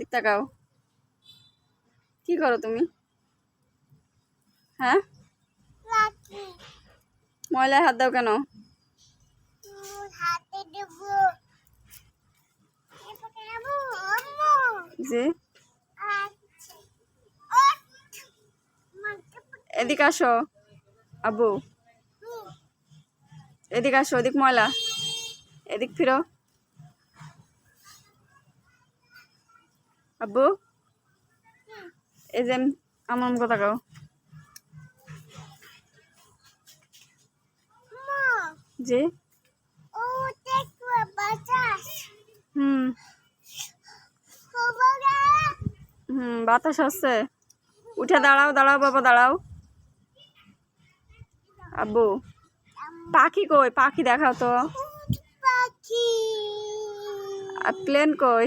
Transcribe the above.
দিক তাকাও। কি করো তুমি? হ্যাঁ? ময়লায় হাত দাও কেন? জি। আচ্ছা। এদিকে আসো আবু এদিকে আসো এদিক ময়লা। এদিক ফিরো। আব্বু? এই যে আমার তাকাও। মা জি। হুম। হুম, বাতাস আসছে। উঠে দাঁড়াও দাঁড়াও, বাবা, দাঁড়াও। আব্বু, পাখি কই? পাখি দেখাও তো। আর প্লেন কই?